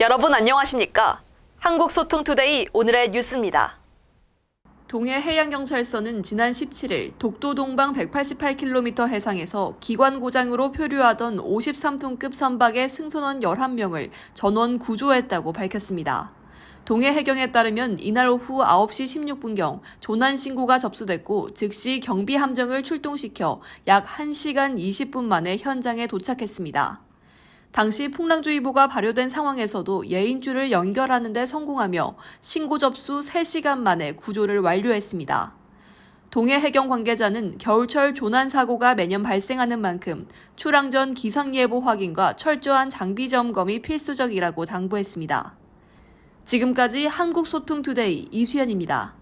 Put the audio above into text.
여러분 안녕하십니까? 한국소통투데이 오늘의 뉴스입니다. 동해 해양경찰서는 지난 17일 독도 동방 188km 해상에서 기관 고장으로 표류하던 53톤급 선박의 승선원 11명을 전원 구조했다고 밝혔습니다. 동해 해경에 따르면 이날 오후 9시 16분경 조난 신고가 접수됐고 즉시 경비 함정을 출동시켜 약 1시간 20분 만에 현장에 도착했습니다. 당시 풍랑주의보가 발효된 상황에서도 예인줄을 연결하는 데 성공하며 신고 접수 3시간 만에 구조를 완료했습니다. 동해 해경 관계자는 겨울철 조난 사고가 매년 발생하는 만큼 출항 전 기상 예보 확인과 철저한 장비 점검이 필수적이라고 당부했습니다. 지금까지 한국소통투데이 이수연입니다.